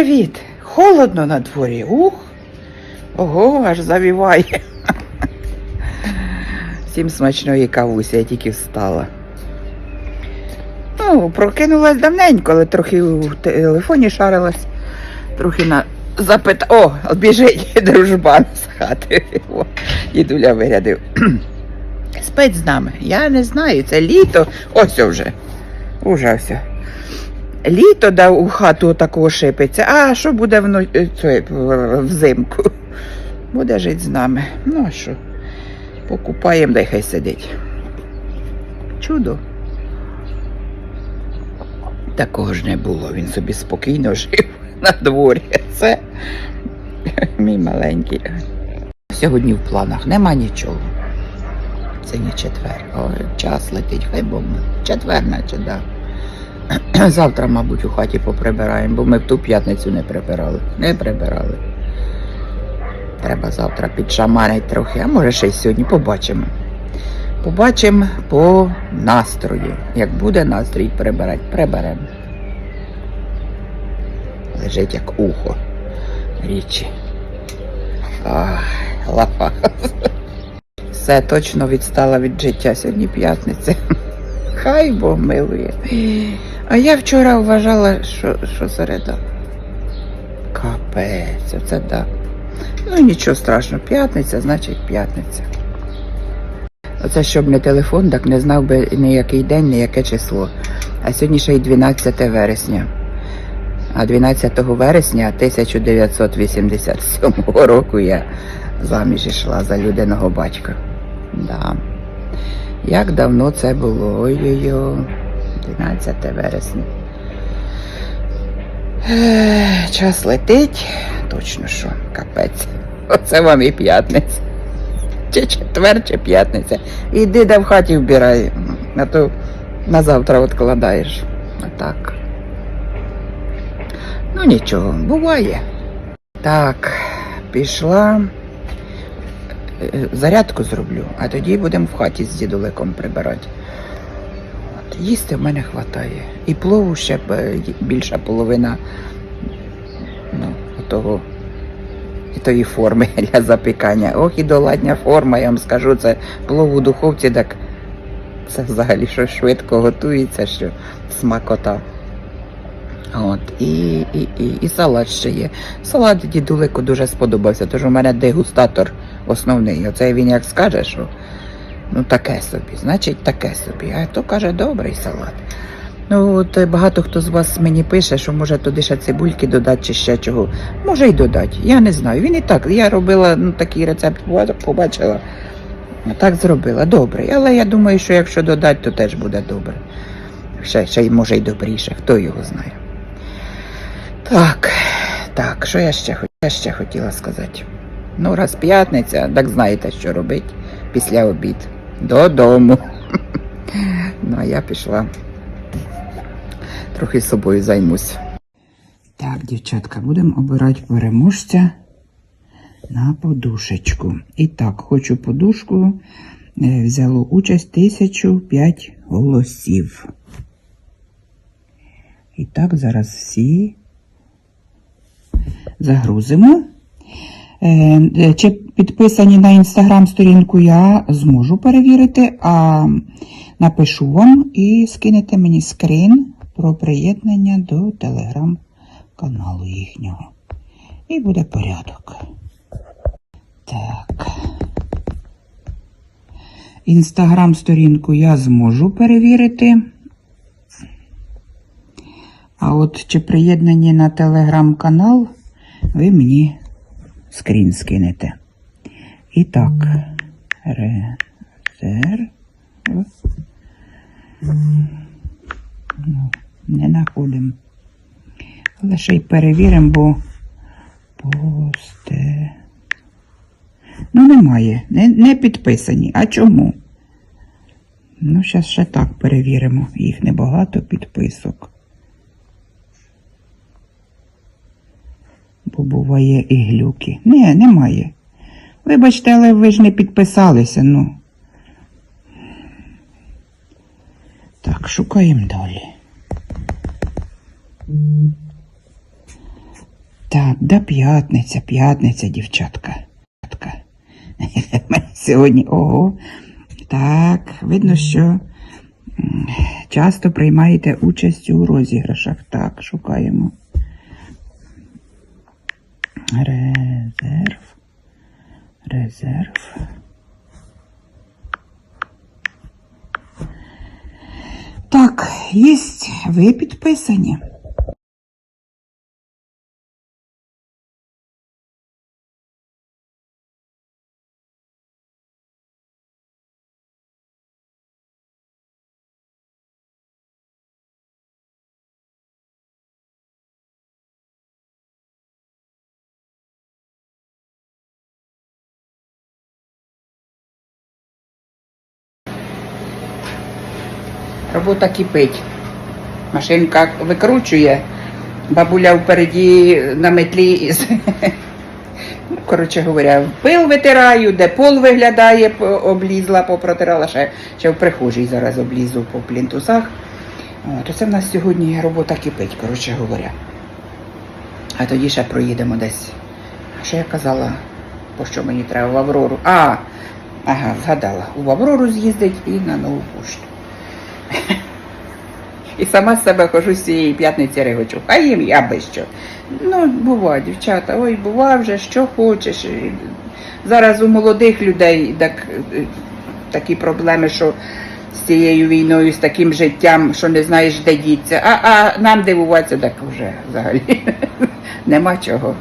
привіт! Холодно на дворі. Ух. Ого, аж завіває. Всім смачної кавусі, я тільки встала. Ну, прокинулась давненько, але трохи у телефоні шарилась. Трохи на запит. О, біжить дружбан з хати. О, дідуля вирядив. Спить з нами. Я не знаю, це літо. Ось вже. Уже все. Літо дав у хату такого шипиться, а що буде вно... е, це, взимку? Буде жити з нами. Ну а що? Покупаємо, дай хай сидить. Чудо. Такого ж не було. Він собі спокійно жив на дворі. Це мій маленький. Сьогодні в планах нема нічого. Це не четвер. Ой, час летить, хай милує. Четвер, наче, так. Да. Завтра, мабуть, у хаті поприбираємо, бо ми в ту п'ятницю не прибирали. Не прибирали. Треба завтра підшаманити трохи, а може ще й сьогодні побачимо. Побачимо по настрою. Як буде настрій прибирати, приберемо. Лежить як ухо. Річі. Ах, лапа. Все точно відстала від життя сьогодні п'ятниця. Хай Бог милує. А я вчора вважала, що, що середа. Капець, оце да. Ну нічого страшного, п'ятниця, значить п'ятниця. Оце щоб не телефон, так не знав би ніякий день, ніяке число. А сьогодні ще й 12 вересня. А 12 вересня 1987 року я заміж йшла за людиного батька. Да. Як давно це було? Ой-ой-ой, 12 вересня. Час летить, точно що, капець. Оце вам і п'ятниця. Чи четвер, чи п'ятниця. Іди де в хаті вбирай, а то на завтра відкладаєш. А так. Ну нічого, буває. Так, пішла. Е, Зарядку зроблю, а тоді будемо в хаті з дідуликом прибирати. Їсти в мене вистачає. І плову ще е, більша половина ну, того, і тої форми для запікання. Ох, і доладня форма, я вам скажу, це плов у духовці, так це взагалі що швидко готується, що смакота. От, і, і, і, і салат ще є. Салат дідулику дуже сподобався, тож у мене дегустатор основний. Оце він як скаже, що ну таке собі, значить таке собі. А то каже, добрий салат. Ну, от е, багато хто з вас мені пише, що може туди ще цибульки додати чи ще чого. Може й додати. Я не знаю. Він і так. Я робила ну, такий рецепт, поба- побачила. Так зробила. Добрий. Але я думаю, що якщо додати, то теж буде добре. Ще, ще може й добріше, хто його знає. Так, так, що я ще, я ще хотіла сказати? Ну, раз п'ятниця, так знаєте, що робити після обід. Додому. Ну, а я пішла. Трохи собою займусь. Так, дівчатка, будемо обирати переможця на подушечку. І так, хочу подушку. Е, Взяло участь 1005 голосів. І так, зараз всі загрузимо. Е, Чи підписані на інстаграм сторінку я зможу перевірити, а напишу вам і скинете мені скрін про приєднання до телеграм-каналу їхнього. І буде порядок. Так. Інстаграм сторінку я зможу перевірити. А от чи приєднані на телеграм-канал, ви мені скрін скинете. І так, резерв. Ну, не знаходимо. Але ще й перевіримо, бо посте. Ну, немає. Не, не підписані. А чому? Ну, зараз ще так перевіримо. Їх небагато підписок. Бо буває і глюки. Не, немає. Вибачте, але ви ж не підписалися, ну. Так, шукаємо далі. Так, да п'ятниця, п'ятниця, дівчатка. Сьогодні, ого. Так, видно, що часто приймаєте участь у розіграшах. Так, шукаємо. Резерв. Резерв. Так, єсть, ви підписані. Робота кипить. Машинка викручує, бабуля впереді на метлі коротше говоря, пил витираю, де пол виглядає, облізла, попротирала, ще, ще в прихожій зараз облізу по плінтусах. От, оце в нас сьогодні робота кипить, коротше говоря. А тоді ще проїдемо десь. А що я казала, по що мені треба в Аврору? А, ага, згадала. У Аврору з'їздить і на нову пошту. І сама з себе хожу з цієї п'ятниці регочу. А їм я би що. Ну, бува, дівчата, ой, бува вже, що хочеш. Зараз у молодих людей так, е, такі проблеми, що з цією війною, з таким життям, що не знаєш, де діться. А, а нам дивуватися так вже взагалі. Нема чого.